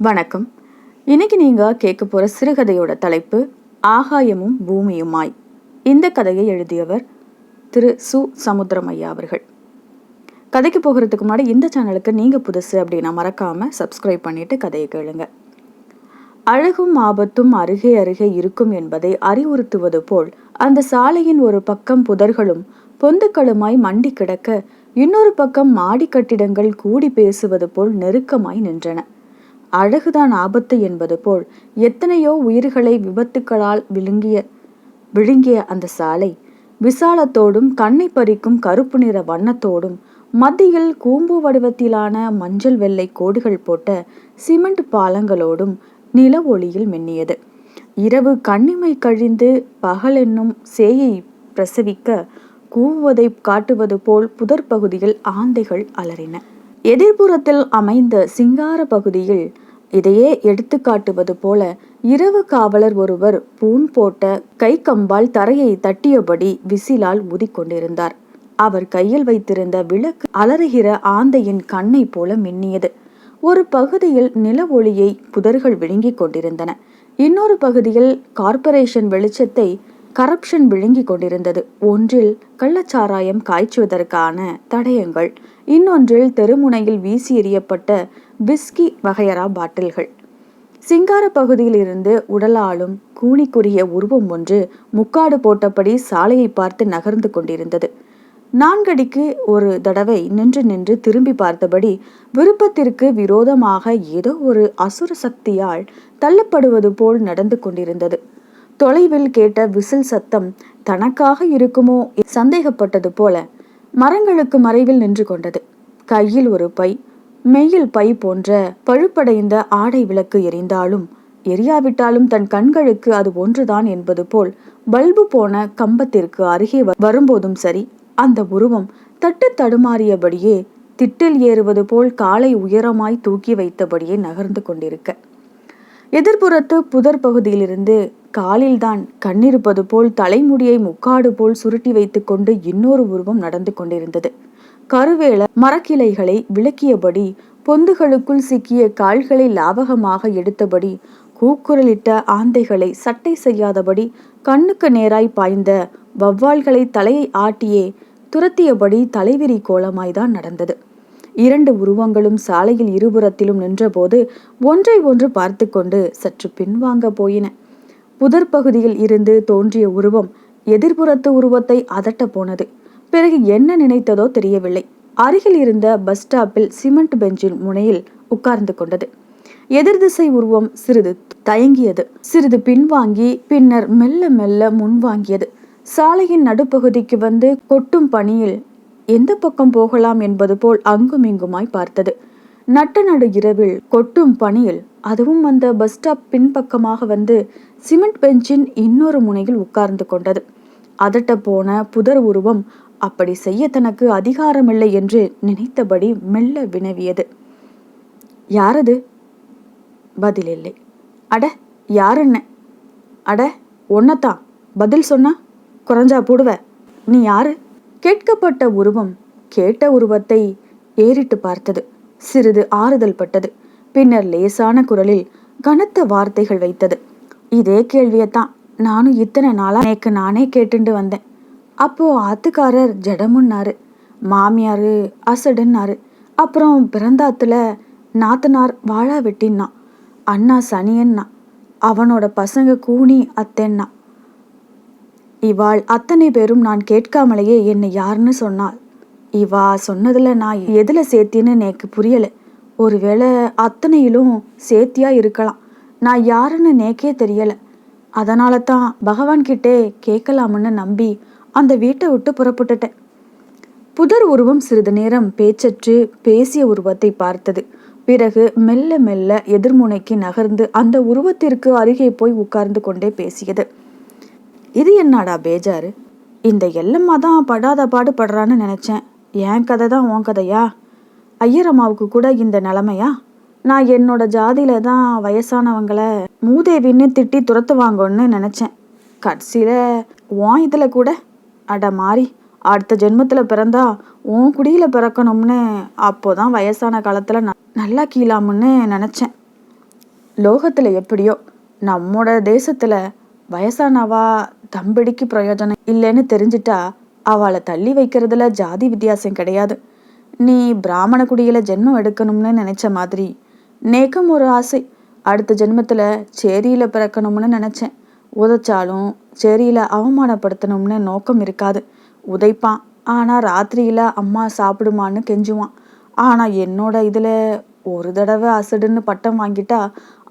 வணக்கம். இன்னைக்கு நீங்க கேட்க போற சிறுகதையோட தலைப்பு ஆகாயமும் பூமியுமாய். இந்த கதையை எழுதியவர் திரு சு. சமுத்திரமையா அவர்கள். கதைக்கு போகிறதுக்கு முன்னாடி இந்த சேனலுக்கு நீங்கள் புதுசு அப்படின்னா மறக்காமல் சப்ஸ்கிரைப் பண்ணிட்டு கதையை கேளுங்க. அழகும் ஆபத்தும் அருகே அருகே இருக்கும் என்பதை அறிவுறுத்துவது போல் அந்த சாலையின் ஒரு பக்கம் புதர்களும் பொந்துக்களுமாய் மண்டி கிடக்க இன்னொரு பக்கம் மாடி கட்டிடங்கள் கூடி பேசுவது போல் நெருக்கமாய் நின்றன. அழகுதான் ஆபத்து என்பது போல் எத்தனையோ உயிர்களை விபத்துக்களால் விழுங்கிய விழுங்கிய அந்த சாலை விசாலத்தோடும் கண்ணை பறிக்கும் கருப்பு நிற வண்ணத்தோடும் மத்தியில் கூம்பு வடிவத்திலான மஞ்சள் வெள்ளை கோடுகள் போட்ட சிமெண்ட் பாலங்களோடும் நில ஒளியில் மின்னியது. இரவு கண்ணிமை கழிந்து பகல் என்னும் சேயை பிரசவிக்க கூவுவதை காட்டுவது போல் புதர் பகுதியில் ஆந்தைகள் அலறின. எதிர்புறத்தில் அமைந்த சிங்கார பகுதியில் இதையே எடுத்து காட்டுவது போல இரவு காவலர் ஒருவர் பூன் போட்ட கை கம்பால் தரையை தட்டியபடி விசிலால் ஊதிக்கொண்டிருந்தார். அவர் கையில் வைத்திருந்த விளக்கு அலறுகிற ஆந்தையின் கண்ணை போல மின்னியது. ஒரு பகுதியில் நில ஒளியை புதர்கள் விழுங்கிக் கொண்டிருந்தன. இன்னொரு பகுதியில் கார்ப்பரேஷன் வெளிச்சத்தை கரப்ஷன் விழுங்கி கொண்டிருந்தது. ஒன்றில் கள்ளச்சாராயம் காய்ச்சுவதற்கான தடயங்கள் இன்னொன்றில் தெருமுனையில் வீசி எறியப்பட்ட பிஸ்கி வகையரா பாட்டில்கள். சிங்கார பகுதியில் இருந்து உடலாலும் கூனிக்குரிய உருவம் ஒன்று முக்காடு போட்டபடி சாலையை பார்த்து நகர்ந்து கொண்டிருந்தது. நான்கடிக்கு ஒரு தடவை நின்று நின்று திரும்பி பார்த்தபடி விருப்பத்திற்கு விரோதமாக ஏதோ ஒரு அசுர சக்தியால் தள்ளப்படுவது போல் நடந்து கொண்டிருந்தது. தொலைவில் கேட்ட விசில் சத்தம் தனக்காக இருக்குமோ சந்தேகப்பட்டது போல மரங்களுக்கு மறைவில் நின்று கொண்டது. கையில் ஒரு பை மெயில் பை போன்ற பழுப்படைந்த ஆடை விளக்கு எரிந்தாலும் எரியாவிட்டாலும் தன் கண்களுக்கு அது ஒன்றுதான் என்பது போல் பல்பு போன கம்பத்திற்கு அருகே வரும்போதும் சரி அந்த உருவம் தட்டு தடுமாறியபடியே திட்டில் ஏறுவது போல் காலை உயரமாய் தூக்கி வைத்தபடியே நகர்ந்து கொண்டிருக்க எதிர்ப்புறத்து புதர் பகுதியிலிருந்து காலில்தான் கண்ணிருப்பது போல் தலைமுடியை முக்காடு போல் சுருட்டி வைத்துக்கொண்டு இன்னொரு உருவம் நடந்து கொண்டிருந்தது. கருவேல மரக்கிளைகளை விளக்கியபடி பொந்துகளுக்குள் சிக்கிய கால்களை லாவகமாக எடுத்தபடி கூக்குரலிட்ட ஆந்தைகளை சட்டை செய்யாதபடி கண்ணுக்கு நேராய் பாய்ந்த வவ்வால்களை தலையை ஆட்டியே துரத்தியபடி தலைவிரி கோலமாய்தான் நடந்தது. இரண்டு உருவங்களும் சாலையில் இருபுறத்திலும் நின்றபோது ஒன்றை ஒன்று பார்த்து கொண்டு சற்று பின்வாங்க போயின. புதர் பகுதியில் இருந்து தோன்றிய உருவம் எதிர்புறத்து உருவத்தை அதட்ட போனது. பிறகு என்ன நினைத்ததோ தெரியவில்லை. அருகில் இருந்த பஸ் ஸ்டாப்பில் சிமெண்ட் பெஞ்சின் முனையில் உட்கார்ந்து கொண்டது. எதிர்திசை உருவம் சிறிது தயங்கியது. சிறிது பின்வாங்கி பின்னர் மெல்ல மெல்ல முன்வாங்கியது. சாலையின் நடுப்பகுதிக்கு வந்து கொட்டும் பணியில் எந்த பக்கம் போகலாம் என்பது போல் அங்கும் இங்குமாய் பார்த்தது. நட்ட நடு இரவில் கொட்டும் பணியில் அதுவும் அந்த பஸ் ஸ்டாப் பின்பக்கமாக வந்து சிமெண்ட் பெஞ்சின் இன்னொரு முனையில் உட்கார்ந்து கொண்டது. அதட்ட போன புதர் உருவம் அப்படி செய்ய தனக்கு அதிகாரமில்லை என்று நினைத்தபடி மெல்ல வினவியது. யாரது? பதில் இல்லை. அட யாருன்ன? அட ஒன்னத்தான் பதில் சொன்னா? குறைஞ்சா போடுவ. நீ யாரு? கேட்கப்பட்ட உருவம் கேட்ட உருவத்தை ஏறிட்டு பார்த்தது. சிறிது ஆறுதல் பட்டது. பின்னர் லேசான குரலில் கனத்த வார்த்தைகள் வைத்தது. இதே கேள்வியைத்தான். நானும் இத்தனை நாளா நேக்கு நானே கேட்டுண்டு வந்தேன். அப்போ ஆத்துக்காரர் ஜடமுன்னாரு. மாமியாரு அசடுன்னாரு. அப்புறம் பிறந்தாத்துல நாத்தனார் வாழா வெட்டின்னா அண்ணா சனியன்னா அவனோட பசங்க கூனி அத்தேன்னா இவாள் அத்தனை பேரும் நான் கேட்காமலேயே என்னை யாருன்னு சொன்னாள். இவா சொன்னதில் நான் எதில் சேர்த்தின்னு எனக்கு புரியலை. ஒருவேளை அத்தனையிலும் சேர்த்தியாக இருக்கலாம். நான் யாருன்னு நேக்கே தெரியலை. அதனால தான் பகவான்கிட்டே கேட்கலாம்னு நம்பி அந்த வீட்டை விட்டு புறப்பட்டுட்டேன். புதர் உருவம் சிறிது நேரம் பேச்சற்று பேசிய உருவத்தை பார்த்தது. பிறகு மெல்ல மெல்ல எதிர்முனைக்கு நகர்ந்து அந்த உருவத்திற்கு அருகே போய் உட்கார்ந்து கொண்டே பேசியது. இது என்னடா பேஜாரு? இந்த எல்லம்மா தான் படாத பாடு படுறான்னு நினைச்சேன். என் கதை தான் உன் கதையா? ஐயரம்மாவுக்கு கூட இந்த நிலமையா? நான் என்னோட ஜாதியில தான் வயசானவங்களை மூதேவின்னு திட்டி துரத்துவாங்கன்னு நினச்சேன். கடைசியில் உன் இதில் கூட? அட மாறி அடுத்த ஜென்மத்தில் பிறந்தா உன் குடியில் பிறக்கணும்னு அப்போதான் வயசான காலத்தில் ந நல்லா கீழாமுன்னு நினச்சேன். லோகத்தில் எப்படியோ நம்மோட தேசத்தில் வயசானவா தம்பிடிக்கு பிரயோஜனம் இல்லைன்னு தெரிஞ்சிட்டா அவளை தள்ளி வைக்கிறதுல ஜாதி வித்தியாசம் கிடையாது. நீ பிராமண குடியில ஜென்மம் எடுக்கணும்னு நினச்ச மாதிரி. நேக்கம் ஒரு ஆசை. அடுத்த ஜென்மத்தில் சேரியில் பிறக்கணும்னு நினச்சேன். உதைச்சாலும் சேரியில் அவமானப்படுத்தணும்னு நோக்கம் இருக்காது. உதைப்பான். ஆனால் ராத்திரியில் அம்மா சாப்பிடுமான்னு கெஞ்சுவான். ஆனால் என்னோட இதில் ஒரு தடவை அசடுன்னு பட்டம் வாங்கிட்டா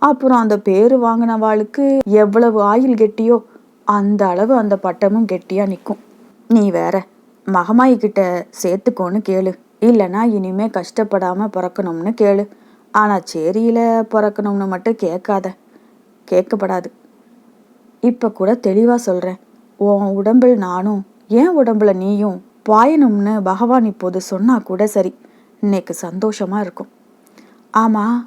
அப்புறம் அந்த பேர் வாங்கினவாளுக்கு எவ்வளவு ஆயில் கெட்டியோ அந்த அளவு அந்த பட்டமும் கெட்டியாக நிற்கும் நீ வேற மகமாயி கிட்ட சேர்த்துக்கோன்னு கேளு. இல்லைன்னா இனிமே கஷ்டப்படாமல் பிறக்கணும்னு கேளு. ஆனால் சேரியில் பிறக்கணும்னு மட்டும் கேட்காத. கேட்கப்படாது. இப்போ கூட தெளிவாக சொல்கிறேன் உன் உடம்பில் நானும் ஏன் உடம்புல நீயும் பாயணும்னு பகவான் இப்போது சொன்னா கூட சரி. இன்னைக்கு சந்தோஷமா இருக்கும். ஆமாம்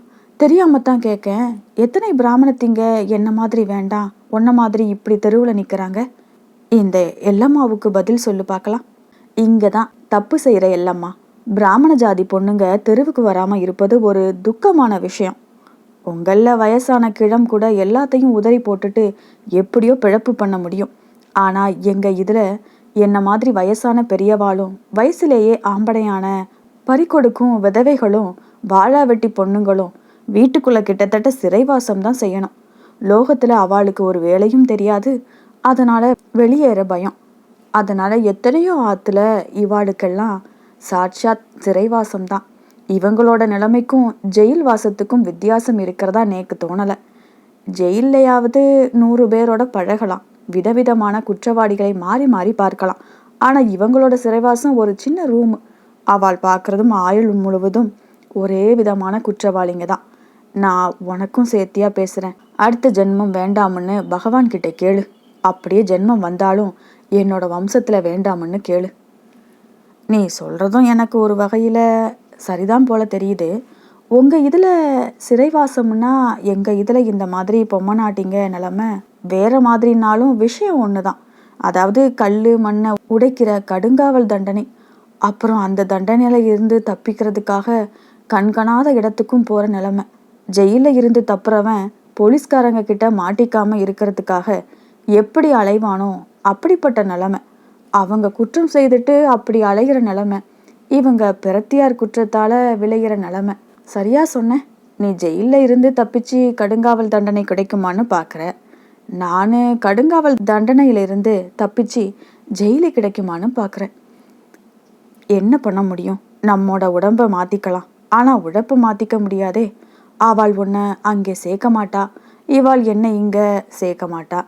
தெரியாம தான் கேட்கேன் எத்தனை பிராமணத்திங்க என்ன மாதிரி வேண்டாம் உன்ன மாதிரி இப்படி தெருவில் நிற்கிறாங்க இந்த எல்லம்மாவுக்கு பதில் சொல்லு பார்க்கலாம். இங்கே தான் தப்பு செய்கிற எல்லம்மா. பிராமண ஜாதி பொண்ணுங்க தெருவுக்கு வராமல் இருப்பது ஒரு துக்கமான விஷயம். உங்களில் வயசான கிழம் கூட எல்லாத்தையும் உதறி போட்டுட்டு எப்படியோ பிழப்பு பண்ண முடியும். ஆனால் எங்கள் இதில் என்ன மாதிரி வயசான பெரியவாளும் வயசுலேயே ஆம்படையான பறிக்கொடுக்கும் விதவைகளும் வாழா வெட்டி பொண்ணுங்களும் வீட்டுக்குள்ள கிட்டத்தட்ட சிறைவாசம் தான் செய்யணும். லோகத்துல அவளுக்கு ஒரு வேலையும் தெரியாது. அதனால வெளியேற பயம். அதனால எத்தனையோ ஆத்துல இவாளுக்கெல்லாம் சாட்சாத் சிறைவாசம் தான் இவங்களோட நிலைமைக்கும் ஜெயில் வாசத்துக்கும் வித்தியாசம் இருக்கிறதா நேக்கு தோணலை. ஜெயிலையாவது நூறு பேரோட பழகலாம். விதவிதமான குற்றவாளிகளை மாறி மாறி பார்க்கலாம். ஆனால் இவங்களோட சிறைவாசம் ஒரு சின்ன ரூம். அவள் பார்க்குறதும் ஆயுள் முழுவதும் ஒரே விதமான குற்றவாளிங்க தான். நான் உனக்கும் சேர்த்தியா பேசுகிறேன் அடுத்த ஜென்மம் வேண்டாம்னு பகவான் கிட்ட கேளு. அப்படியே ஜென்மம் வந்தாலும் என்னோட வம்சத்தில் வேண்டாம்னு கேளு. நீ சொல்கிறதும் எனக்கு ஒரு வகையில் சரிதான் போல தெரியுது. உங்கள் இதில் சிறைவாசம்னா எங்கள் இதில் இந்த மாதிரி பொம்மை நாட்டிங்க நிலமை வேற மாதிரினாலும் விஷயம் ஒன்று தான் அதாவது கல் மண்ணை உடைக்கிற கடுங்காவல் தண்டனை. அப்புறம் அந்த தண்டனையில இருந்து தப்பிக்கிறதுக்காக கண்காணாத இடத்துக்கும் போகிற நிலமை. ஜெயிலில் இருந்து தப்புறவன் போலீஸ்காரங்க கிட்ட மாட்டிக்காம இருக்கிறதுக்காக எப்படி அலைவானோ அப்படிப்பட்ட நிலமை. அவங்க குற்றம் செய்துட்டு அப்படி அலைகிற நிலமை. இவங்க பிரத்தியார் குற்றத்தால விளைகிற நிலமை. சரியா சொன்னேன் நீ ஜெயிலில் இருந்து தப்பிச்சு கடுங்காவல் தண்டனை கிடைக்குமான்னு பார்க்குற நான் கடுங்காவல் தண்டனையிலிருந்து தப்பிச்சு ஜெயிலு கிடைக்குமான்னு பார்க்குறேன் என்ன பண்ண முடியும்? நம்மோட உடம்பை மாற்றிக்கலாம் ஆனால் உழைப்பை மாற்றிக்க முடியாதே. அவள் உன்னை அங்கே சேர்க்க மாட்டா. இவாள் என்ன இங்கே சேர்க்க மாட்டா.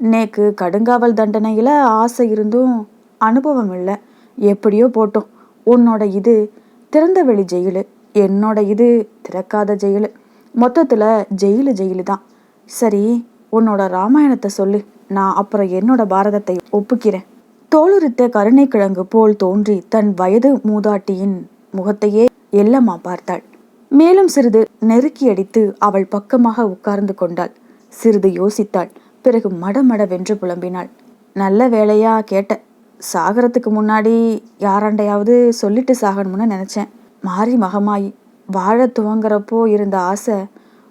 நேக்கு கடுங்காவல் தண்டனையில் ஆசை இருந்தும் அனுபவம் இல்லை. எப்படியோ போட்டோம். உன்னோட இது திறந்த வெளி ஜெயிலு. என்னோட இது திறக்காத ஜெயிலு. மொத்தத்தில் ஜெயிலு ஜெயிலு தான் சரி உன்னோட ராமாயணத்தை சொல்லு. நான் அப்புறம் என்னோட பாரதத்தை ஒப்புக்கிறேன். தோளுரித்த கருணை கிழங்கு போல் தோன்றி தன் வயது மூதாட்டியின் முகத்தையே எல்லம்மா பார்த்தாள். மேலும் சிறிது நெருக்கி அடித்து அவள் பக்கமாக உட்கார்ந்து கொண்டாள். சிறிது யோசித்தாள். பிறகு மடமடவென்று புலம்பினாள். நல்ல வேலையா கேட்ட. சாகரத்துக்கு முன்னாடி யாராண்டையாவது சொல்லிட்டு சாகணும்னு நினைச்சேன். மாறி மகமாயி வாழ துவங்குறப்போ இருந்த ஆசை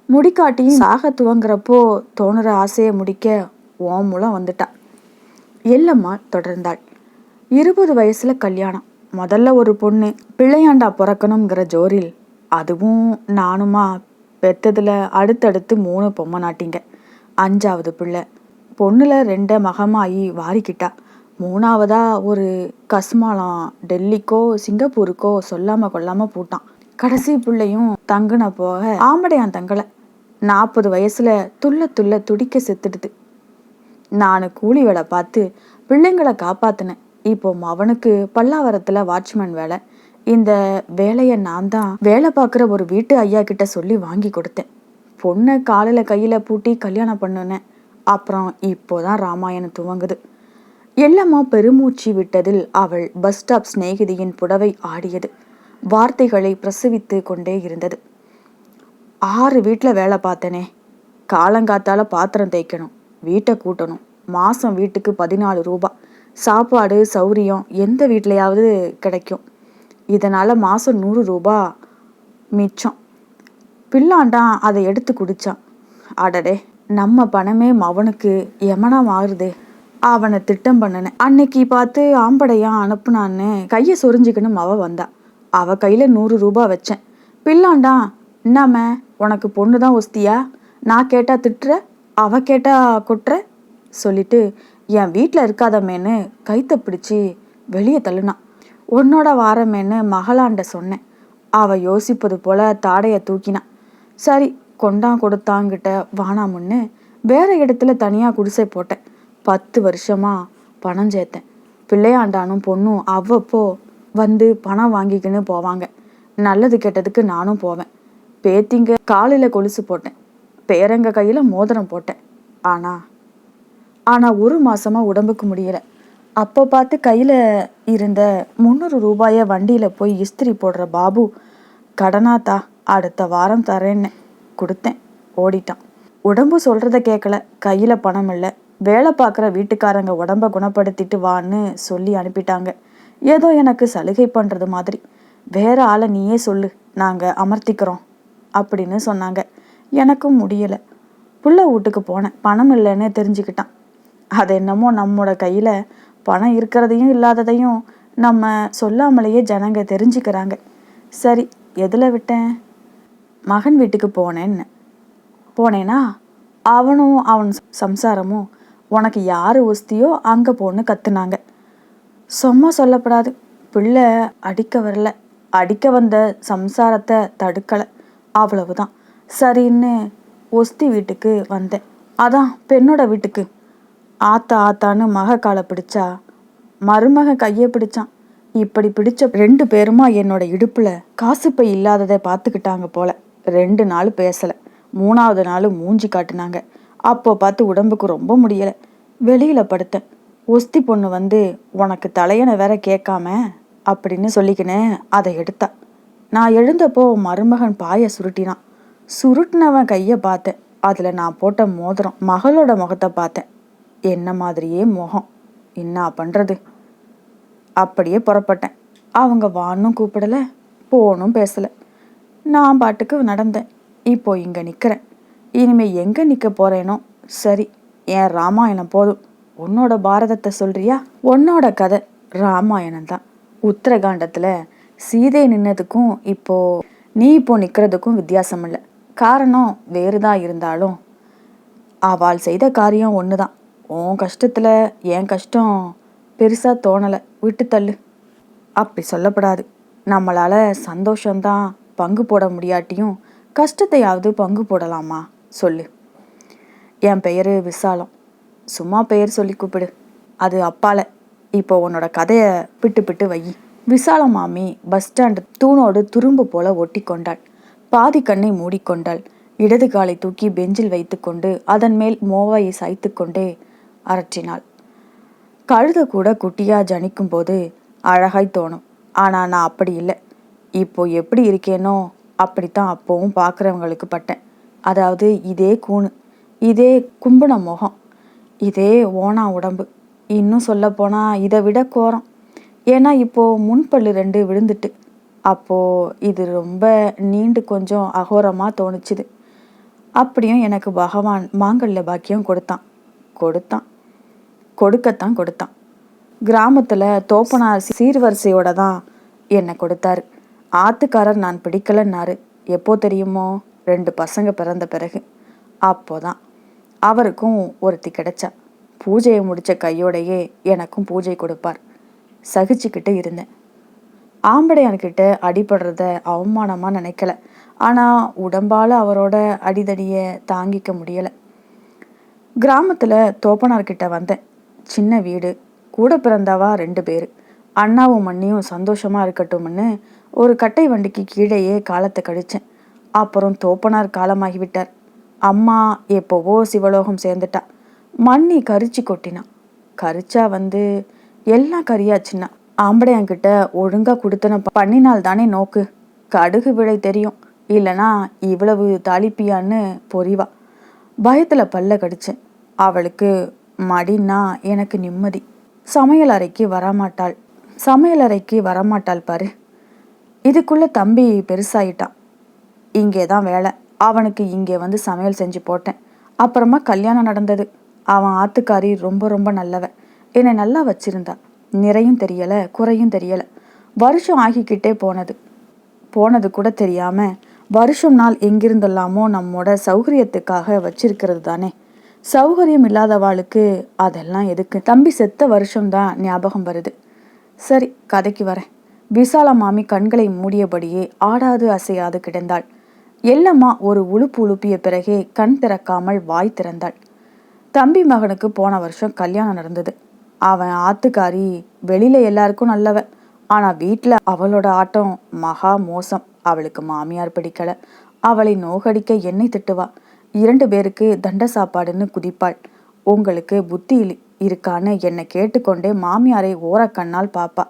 முடிக்காட்டியும் சாக துவங்குறப்போ தோணுற ஆசையை முடிக்க ஓ மூலம் வந்துட்டா. எல்லம்மா தொடர்ந்தாள். இருபது வயசுல கல்யாணம். முதல்ல ஒரு பொண்ணு பிள்ளையாண்டா பிறக்கணுங்கிற ஜோரில் அதுவும் நானுமா? பெத்ததுல அடுத்தடுத்து மூணு பொம்மை நாட்டிங்க. அஞ்சாவது பிள்ளை. பொண்ணுல ரெண்ட மகமாயி வாரிக்கிட்டா. மூணாவதா ஒரு கஸ்மாலம் டெல்லிக்கோ சிங்கப்பூருக்கோ சொல்லாம கொள்ளாம போட்டான். கடைசி பிள்ளையும் தங்கின போக ஆம்படையான் தங்கலை. நாற்பது வயசுல துள்ள துள்ள துடிக்க செத்துடுது. நான் கூலி வேலை பார்த்து பிள்ளைங்களை காப்பாத்தினேன். இப்போ அவனுக்கு பல்லாவரத்துல வாட்ச்மேன் வேலை. இந்த வேலையை நான் தான் வேலை பார்க்குற ஒரு வீட்டு ஐயா கிட்ட சொல்லி வாங்கி கொடுத்தேன். பொண்ணை காலில் கையில் பூட்டி கல்யாணம் பண்ணுனேன். அப்புறம் இப்போதான் ராமாயணம் துவங்குது. எல்லாமா பெருமூச்சு விட்டதில் அவள் பஸ் ஸ்டாப் சிநேகிதியின் புடவை ஆடியது. வார்த்தைகளை பிரசவித்து கொண்டே இருந்தது. ஆறு வீட்டில் வேலை பார்த்தனே. காலங்காத்தால பாத்திரம் தேய்க்கணும். வீட்டை கூட்டணும். மாதம் வீட்டுக்கு பதினாலு ரூபா. சாப்பாடு சௌரியம் எந்த வீட்லையாவது கிடைக்கும். இதனால் மாதம் நூறு ரூபா மிச்சம். பிள்ளாண்டான் அதை எடுத்து குடித்தான் அடடே நம்ம பணமே அவனுக்கு எமனா மாறுதே. அவனை திட்டம் பண்ணினேன். அன்னைக்கு பார்த்து ஆம்படையா அனுப்புனான்னு கையை சொரிஞ்சுக்கின்னு அவ வந்தா. அவ கையில் நூறு ரூபாய் வச்சேன். பில்லாண்டா என்னாம உனக்கு பொண்ணு தான் ஒஸ்தியா? நான் கேட்டால் திட்டுற அவ கேட்டால் கொட்டுற? சொல்லிட்டு என் வீட்டில் இருக்காதமேன்னு கைத்தை பிடிச்சி வெளியே தள்ளுனான் உன்னோட வாரமேன்னு மகளாண்ட சொன்னேன் அவ யோசிப்பது போல தாடையை தூக்கினான் சரி கொண்டான் கொடுத்தாங்கிட்ட வானாமுன்னு வேற இடத்துல தனியாக குடிசை போட்டேன். பத்து வருஷமா பணம் சேர்த்தேன். பிள்ளையாண்டானும் பொண்ணும் அவ்வப்போ வந்து பணம் வாங்கிக்கின்னு போவாங்க. நல்லது கெட்டதுக்கு நானும் போவேன். பேத்திங்க காலையில் கொலுசு போட்டேன். பேரங்க கையில் மோதிரம் போட்டேன். ஆனால் ஆனால் ஒரு மாசமா உடம்புக்கு முடியல. அப்போ பார்த்து கையில் இருந்த முந்நூறு ரூபாயை வண்டியில் போய் இஸ்திரி போடுற பாபு கடனாத்தா அடுத்த வாரம் தரேன்னு கொடுத்தேன். ஓடிட்டான். உடம்பு சொல்கிறத கேட்கல கையில் பணம் இல்லை. வேலை பார்க்குற வீட்டுக்காரங்க உடம்பை குணப்படுத்திட்டு வான்னு சொல்லி அனுப்பிட்டாங்க. ஏதோ எனக்கு சலுகை பண்ணுறது மாதிரி. வேற ஆளை நீயே சொல்லு. நாங்கள் அமர்த்திக்கிறோம் அப்படின்னு சொன்னாங்க. எனக்கும் முடியலை. புள்ள வீட்டுக்கு போனேன். பணம் இல்லைன்னு தெரிஞ்சுக்கிட்டான். அது என்னமோ நம்மோட கையில் பணம் இருக்கிறதையும் இல்லாததையும் நம்ம சொல்லாமலேயே ஜனங்க தெரிஞ்சுக்கிறாங்க. சரி எதில் விட்டேன்? மகன் வீட்டுக்கு போனேன்னு. போனேனா? அவனும் அவன் சம்சாரமும் உனக்கு யார் ஒஸ்தியோ அங்கே போன்னு கத்துனாங்க. சும்மா சொல்லப்படாது. பிள்ளை அடிக்க வரல. அடிக்க வந்த சம்சாரத்தை தடுக்கலை. அவ்வளவுதான். சரின்னு ஒஸ்தி வீட்டுக்கு வந்தேன். அதான் பெண்ணோட வீட்டுக்கு. ஆத்தா ஆத்தான்னு மக காலை பிடிச்சா மருமக கையை பிடிச்சான். இப்படி பிடிச்ச ரெண்டு பேருமா என்னோட இடுப்புல காசுப்பை இல்லாததை பார்த்துக்கிட்டாங்க போல. ரெண்டு நாள் பேசல. மூணாவது நாள் மூஞ்சி காட்டினாங்க. அப்போ பார்த்து உடம்புக்கு ரொம்ப முடியல. வெளியில படுத்தேன். ஒஸ்தி பொண்ணு வந்து உனக்கு தலையனை வேற கேட்காம அப்படின்னு சொல்லிக்கினேன் அதை எடுத்தா. நான் எழுந்தப்போ மருமகன் பாயை சுருட்டினான். சுருட்டினவன் கையை பார்த்தேன். அதில் நான் போட்ட மோதிரம் மகளோட முகத்தை பார்த்தேன். என்ன மாதிரியே முகம்? என்ன பண்ணுறது அப்படியே புறப்பட்டேன். அவங்க வானும் கூப்பிடலை போனும் பேசலை. நான் பாட்டுக்கு நடந்தேன். இப்போ இங்கே நிற்கிறேன் இனிமேல் எங்கே நிற்க போகிறேனோ சரி என் ராமாயணம் போதும். உன்னோட பாரதத்தை சொல்கிறியா உன்னோட கதை ராமாயணம் தான். உத்தரகாண்டத்தில் சீதை நின்னதுக்கும் இப்போது நீ இப்போ நிற்கிறதுக்கும் வித்தியாசம் இல்லை. காரணம் வேறுதான் இருந்தாலும் அவள் செய்த காரியம் ஒன்று தான் உன் கஷ்டத்தில் என் கஷ்டம் பெருசாக தோணலை. விட்டு தள்ளு. அப்படி சொல்லப்படாது. நம்மளால் சந்தோஷம்தான் பங்கு போட முடியாட்டியும் கஷ்டத்தையாவது பங்கு போடலாமா? சொல்லு. என் பெயர் விசாலம். சும்மா பெயர் சொல்லி கூப்பிடு. அது அப்பால. இப்போ உன்னோட கதையை பிட்டு பிட்டு வை. விசால மாமி பஸ் ஸ்டாண்டு தூணோடு துரும்பு போல ஒட்டி கொண்டாள் பாதி கண்ணை மூடிக்கொண்டாள். இடது காலை தூக்கி பெஞ்சில் வைத்துக்கொண்டு அதன் மேல் மோவாயை சாய்த்து கொண்டே அரற்றினாள். கழுத கூட குட்டியா ஜனிக்கும் போது அழகாய் தோணும். ஆனா நான் அப்படி இல்லை. இப்போ எப்படி இருக்கேனோ அப்படித்தான் அப்போவும் பார்க்குறவங்களுக்கு பட்டேன். அதாவது இதே கூணு இதே கும்பின முகம் இதே ஓனா உடம்பு. இன்னும் சொல்லப்போனால் இதை விட கோரம். ஏன்னா இப்போது முன்பல்லு ரெண்டு விழுந்துட்டு. அப்போது இது ரொம்ப நீண்டு கொஞ்சம் அகோரமாக தோணுச்சுது. அப்படியும் எனக்கு பகவான் மாங்கல்ல பாக்கியம் கொடுத்தான். கொடுத்தான். கொடுக்கத்தான் கொடுத்தான். கிராமத்தில் தோப்பனார் சீர்வரிசையோட தான் என்னை கொடுத்தாரு. ஆத்துக்காரர் நான் பிடிக்கலன்னாரு. எப்போ தெரியுமோ? ரெண்டு பசங்க பிறந்த பிறகு. அப்போதான். அவருக்கும் ஒருத்தி கிடைச்சா. பூஜையை முடித்த கையோடையே எனக்கும் பூஜை கொடுப்பார். சகிச்சுக்கிட்டு இருந்தேன். ஆம்படையான்கிட்ட அடிபடுறத அவமானமாக நினைக்கல. ஆனால் உடம்பால் அவரோட அடிதடியை தாங்கிக்க முடியலை. கிராமத்தில் தோப்பனார்கிட்ட வந்தேன். சின்ன வீடு கூட பிறந்தவா ரெண்டு பேர். அண்ணாவும் மண்ணியும் சந்தோஷமாக இருக்கட்டும்னு ஒரு கட்டை வண்டிக்கு கீழேயே காலத்தை கழிச்சேன். அப்புறம் தோப்பனார் காலமாகிவிட்டார். அம்மா எப்போவோ சிவலோகம் சேர்ந்துட்டா. மண்ணி கரிச்சு கொட்டினான் கரிச்சா வந்து எல்லாம் கரியாச்சுன்னா. ஆம்படையங்கிட்ட ஒழுங்காக கொடுத்தன பண்ணினால் தானே நோக்கு. கடுகு விழை தெரியும். இல்லைனா இவ்வளவு தாளிப்பியான்னு பொறிவா. பயத்துல பல்ல கடிச்சேன். அவளுக்கு மடின்னா எனக்கு நிம்மதி. சமையல் அறைக்கு வரமாட்டாள். சமையல் அறைக்கு வரமாட்டாள் பாரு. இதுக்குள்ள தம்பி பெருசாயிட்டான். இங்கே தான் வேலை. அவனுக்கு இங்கே வந்து சமையல் செஞ்சு போட்டேன். அப்புறமா கல்யாணம் நடந்தது. அவன் ஆத்துக்காரி ரொம்ப ரொம்ப நல்லவன் என்னை நல்லா வச்சிருந்தா. நிறையும் தெரியலை குறையும் தெரியலை. வருஷம் ஆகிக்கிட்டே போனது. போனது கூட தெரியாமல் வருஷம் நாள் எங்கிருந்தெல்லாமோ நம்மோட சௌகரியத்துக்காக வச்சிருக்கிறது தானே? சௌகரியம் இல்லாதவாளுக்கு அதெல்லாம் எதுக்கு? தம்பி செத்த வருஷம்தான் ஞாபகம் வருது. சரி கதைக்கு வரேன். விசால மாமி கண்களை மூடியபடியே ஆடாது அசையாது கிடந்தாள். எல்லம்மா ஒரு உழுப்பு உழுப்பிய பிறகே கண் திறக்காமல் வாய் திறந்தாள். தம்பி மகனுக்கு போன வருஷம் கல்யாணம் நடந்தது. அவன் ஆத்துக்காரி வெளியில எல்லாருக்கும் நல்லவ ஆனா வீட்டில் அவளோட ஆட்டம் மகா மோசம். அவளுக்கு மாமியார் பிடிக்கல. அவளை நோகடிக்க என்னை திட்டுவா. இரண்டு பேருக்கு தண்ட சாப்பாடுன்னு குதிப்பாள். உங்களுக்கு புத்தி இருக்கான்னு என்னை கேட்டுக்கொண்டே மாமியாரை ஓரக்கண்ணால் பாப்பா.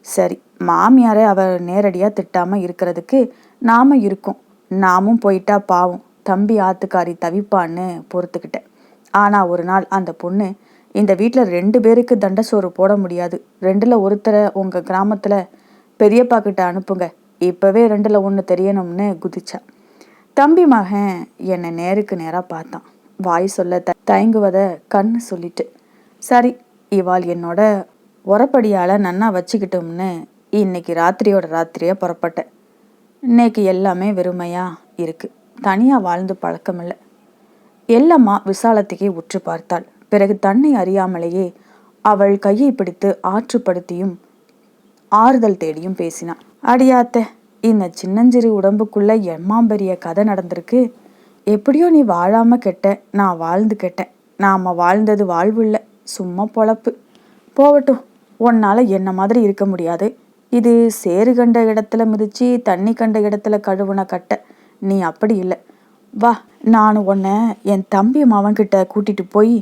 சரி மாமியாரை அவர் நேரடியா திட்டாம இருக்கிறதுக்கு நாம இருக்கோம். நாமும் போயிட்டா பாவம். தம்பி ஆத்துக்காரி தவிப்பான்னு பொறுத்துக்கிட்டேன். ஆனா ஒரு நாள் அந்த பொண்ணு இந்த வீட்டில் ரெண்டு பேருக்கு தண்ட சோறு போட முடியாது. ரெண்டுல ஒருத்தரை உங்க கிராமத்துல பெரியப்பா கிட்ட அனுப்புங்க. இப்போவே ரெண்டுல ஒன்று தெரியணும்னு குதிச்சா. தம்பி மகன் என்னை நேருக்கு நேராக பார்த்தான். வாய் சொல்ல த தயங்குவத கண்ணு சொல்லிட்டு சரி இவாள் என்னோட உரப்படியால் நன்னா வச்சுக்கிட்டோம்னு இன்னைக்கு ராத்திரியோட ராத்திரியாக புறப்பட்டேன் இன்னைக்கு எல்லாமே வெறுமையா இருக்கு. தனியாக வாழ்ந்து பழக்கமில்லை. எல்லம்மா விசாலத்துக்கே உற்று பார்த்தாள். பிறகு தன்னை அறியாமலேயே அவள் கையை பிடித்து ஆற்றுப்படுத்தியும் ஆறுதல் தேடியும் பேசினான். அடியாத்த இந்த சின்னஞ்சிறு உடம்புக்குள்ள எம்மாம்பெரிய கதை நடந்திருக்கு. எப்படியோ நீ வாழாம கெட்ட நான் வாழ்ந்து கெட்டேன். நாம வாழ்ந்தது வாழ்வு இல்லை சும்மா பொழப்பு. போகட்டும் உன்னால என்ன மாதிரி இருக்க முடியாது. இது சேறு கண்ட இடத்துல மிதிச்சு தண்ணி கண்ட இடத்துல கழுவுன கட்டை. நீ அப்படி இல்லை. வா நான் உன்னை என் தம்பி மவன்கிட்ட கூட்டிட்டு போய்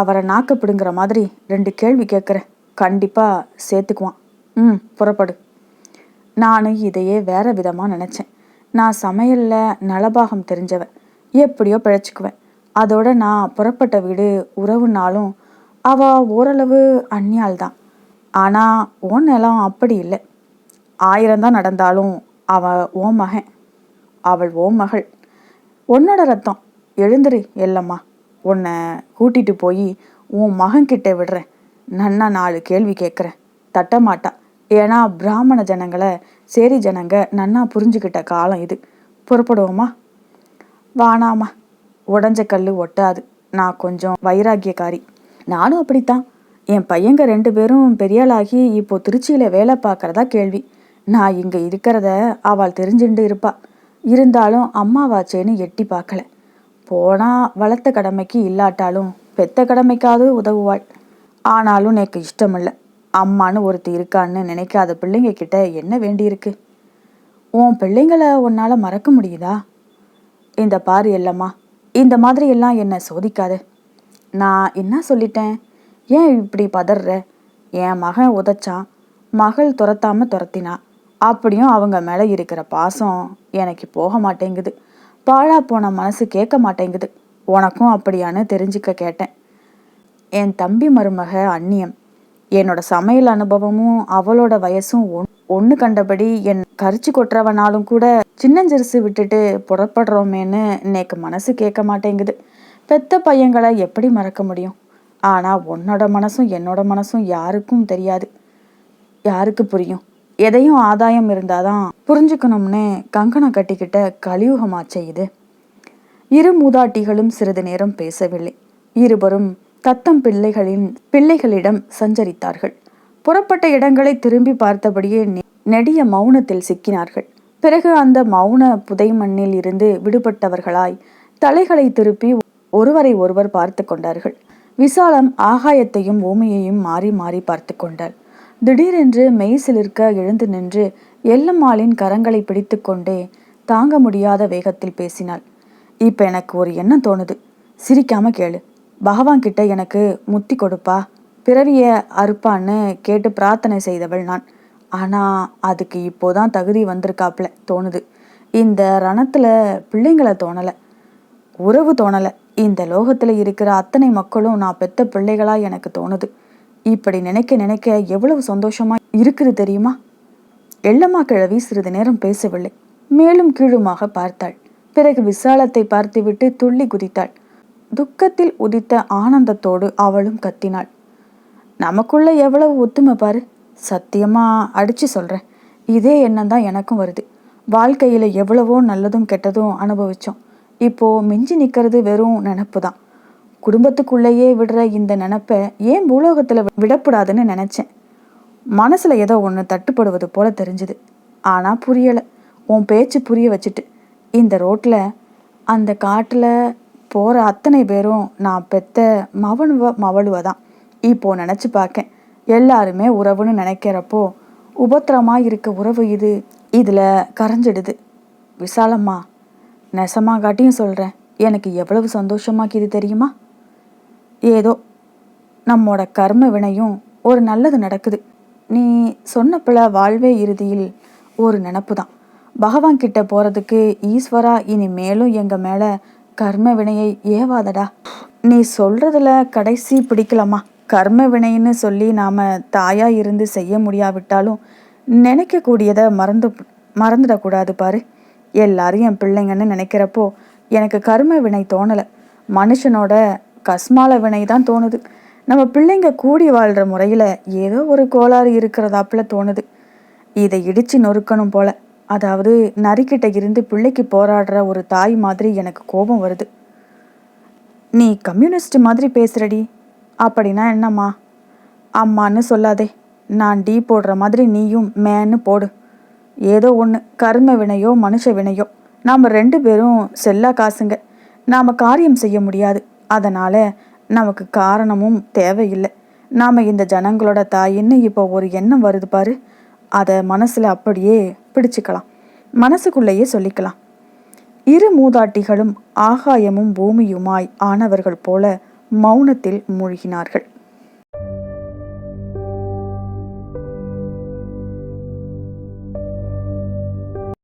அவரை நாக்கப்படுங்கிற மாதிரி ரெண்டு கேள்வி கேட்குறேன். கண்டிப்பாக சேர்த்துக்குவான். ம் புறப்படு. நானும் இதையே வேற விதமாக நினச்சேன். நான் சமையலில் நலபாகம் தெரிஞ்சவன். எப்படியோ பிழைச்சிக்குவேன். அதோட நான் புறப்பட்ட வீடு உறவுனாலும் அவ ஓரளவு அந்நியாள்தான். ஆனால் உன் நிலம் அப்படி இல்லை. ஆயிரம் தான் நடந்தாலும் அவ ஓ மகன். அவள் ஓ மகள். உன்னோட ரத்தம். எழுந்துரு எல்லம்மா. உன்னை கூட்டிட்டு போய் உன் மகன்கிட்ட விடுறேன். நன்னா நாலு கேள்வி கேட்குறேன். தட்ட மாட்டா ஏன்னா பிராமண ஜனங்களை சேரி ஜனங்க நன்னா புரிஞ்சுக்கிட்ட காலம் இது. புறப்படுவோமா? வானாமா உடஞ்ச கல் ஒட்டாது. நான் கொஞ்சம் வைராக்கியக்காரி. நானும் அப்படித்தான். என் பையங்க ரெண்டு பேரும் பெரியாளாகி இப்போ திருச்சியில் வேலை பார்க்கறதா கேள்வி. நான் இங்கே இருக்கிறத அவள் தெரிஞ்சுண்டு இருப்பா. இருந்தாலும் அம்மாவாச்சேன்னு எட்டி பார்க்கல. போனால் வளர்த்த கடமைக்கு இல்லாட்டாலும் பெத்த கடமைக்காவது உதவுவாள். ஆனாலும் எனக்கு இஷ்டமில்ல. அம்மான்னு ஒருத்தி இருக்கான்னு நினைக்காத பிள்ளைங்க கிட்ட என்ன வேண்டியிருக்கு? உன் பிள்ளைங்களை உன்னால மறக்க முடியுதா? இந்த பாரு இல்லம்மா இந்த மாதிரி எல்லாம் என்னை சோதிக்காத. நான் என்ன சொல்லிட்டேன்? ஏன் இப்படி பதற என் மகன் உதைச்சான் மகள் துரத்தாம துரத்தினா. அப்படியும் அவங்க மேலே இருக்கிற பாசம் எனக்கு போக மாட்டேங்குது. பாழா போன மனசு கேட்க மாட்டேங்குது. உனக்கும் அப்படியான்னு தெரிஞ்சுக்க கேட்டேன். என் தம்பி மருமக அந்நியம் என்னோட சமையல் அனுபவமும் அவளோட வயசும் ஒன் ஒன்று கண்டபடி என் கரிச்சு கொட்டுறவனாலும் கூட சின்னஞ்சிறுசு விட்டுட்டு புறப்படுறோமேன்னு இன்னைக்கு மனசு கேட்க மாட்டேங்குது. பெத்த பையங்களை எப்படி மறக்க முடியும்? ஆனால் உன்னோட மனசும் என்னோட மனசும் யாருக்கும் தெரியாது. யாருக்கு புரியும்? எதையும் ஆதாயம் இருந்தாதான் புரிஞ்சுக்கணும்னு கங்கணம் கட்டிக்கிட்ட கலியுகமாச்சே இது. இரு மூதாட்டிகளும் சிறிது நேரம் பேசவில்லை. இருவரும் தத்தம் பிள்ளைகளின் பிள்ளைகளிடம் சஞ்சரித்தார்கள். புறப்பட்ட இடங்களை திரும்பி பார்த்தபடியே நெடிய மௌனத்தில் சிக்கினார்கள். பிறகு அந்த மௌன புதை மண்ணில் இருந்து விடுபட்டவர்களாய் தலைகளை திருப்பி ஒருவரை ஒருவர் பார்த்து கொண்டார்கள். விசாலம் ஆகாயத்தையும் பூமியையும் மாறி மாறி பார்த்து கொண்டாள் திடீரென்று மெய் சிலிர்க்க எழுந்து நின்று எல்லம்மாளின் கரங்களை பிடித்துக்கொண்டே தாங்க முடியாத வேகத்தில் பேசினாள். இப்ப எனக்கு ஒரு எண்ணம் தோணுது. சிரிக்காம கேளு. பகவான் கிட்ட எனக்கு முத்தி கொடுப்பா. பிறவிய அறுப்பான்னு கேட்டு பிரார்த்தனை செய்தவள் நான். ஆனா அதுக்கு இப்போதான் தகுதி வந்திருக்காப்ல தோணுது. இந்த ரணத்துல பிள்ளைங்களை தோணல. உறவு தோணல. இந்த லோகத்துல இருக்கிற அத்தனை மக்களும் நான் பெத்த பிள்ளைகளா எனக்கு தோணுது. இப்படி நினைக்க நினைக்க எவ்வளவு சந்தோஷமா இருக்குது தெரியுமா? எள்ளம்மா கிழவி சிறிது நேரம் பேசவில்லை. மேலும் கீழுமாக பார்த்தாள். பிறகு விசாலத்தை பார்த்துவிட்டு துள்ளி குதித்தாள். துக்கத்தில் உதித்த ஆனந்தத்தோடு அவளும் கத்தினாள். நமக்குள்ள எவ்வளவு ஒத்துமை பாரு. சத்தியமா அடிச்சு சொல்றேன். இதே எண்ணம் தான் எனக்கும் வருது. வாழ்க்கையில எவ்வளவோ நல்லதும் கெட்டதும் அனுபவிச்சோம். இப்போ மிஞ்சி நிக்கிறது வெறும் நினப்பு தான். குடும்பத்துக்குள்ளேயே விடுற இந்த நினப்பை ஏன் பூலோகத்துல விடக்கூடாதுன்னு நினைச்சேன். மனசுல ஏதோ ஒன்று தட்டுப்படுவது போல தெரிஞ்சுது. ஆனா புரியல. உன் பேச்சு புரிய வச்சுட்டு இந்த ரோட்ல அந்த காட்டுல போகிற அத்தனை பேரும் நான் பெத்த மவனுவ மவளுவ தான் இப்போ நினச்சி பார்க்கேன் எல்லாருமே உறவுன்னு நினைக்கிறப்போ உபத்திரமாக இருக்க உறவு இது இதில் கரைஞ்சிடுது. விசாலம்மா நெசமாக காட்டியும் சொல்கிறேன் எனக்கு எவ்வளவு சந்தோஷமாக்கிது தெரியுமா? ஏதோ நம்மோட கர்ம வினையும் ஒரு நல்லது நடக்குது. நீ சொன்னப்பல வாழ்வே இறுதியில் ஒரு நினப்பு தான் பகவான் கிட்ட போகிறதுக்கு ஈஸ்வரா இனி மேலும் எங்கள் மேலே கர்ம வினையை ஏவாதடா. நீ சொல்றதுல கடைசி பிடிக்கலாமா? கர்ம வினைன்னு சொல்லி நாம் தாயாக இருந்து செய்ய முடியாவிட்டாலும் நினைக்கக்கூடியதை மறந்து மறந்துடக்கூடாது பாரு. எல்லாரும் என் பிள்ளைங்கன்னு நினைக்கிறப்போ எனக்கு கர்ம வினை தோணலை. மனுஷனோட கஸ்மால வினை தான் தோணுது. நம்ம பிள்ளைங்க கூடி வாழ்கிற முறையில் ஏதோ ஒரு கோளாறு இருக்கிறதாப்புல தோணுது. இதை இடித்து நொறுக்கணும் போல. அதாவது நரிக்கிட்ட இருந்து பிள்ளைக்கு போராடுற ஒரு தாய் மாதிரி எனக்கு கோபம் வருது. நீ கம்யூனிஸ்ட் மாதிரி பேசுறடி. அப்படின்னா என்னம்மா? அம்மான்னு சொல்லாதே. நான் டீ போடுற மாதிரி நீயும் மேன்னு போடு. ஏதோ ஒன்று கர்ம வினையோ மனுஷ வினையோ. நாம் ரெண்டு பேரும் செல்லா காசுங்க. நாம் காரியம் செய்ய முடியாது. அதனால் நமக்கு காரணமும் தேவையில்லை. நாம் இந்த ஜனங்களோட தாயின்னு இப்போ ஒரு எண்ணம் வருது பாரு. அதை மனசில் அப்படியே பிடிச்சிக்கலாம். மனசுக்குள்ளேயே சொல்லிக்கலாம். இரு மூதாட்டிகளும் ஆகாயமும் பூமியுமாய் ஆனவர்கள் போல மௌனத்தில் மூழ்கினார்கள்.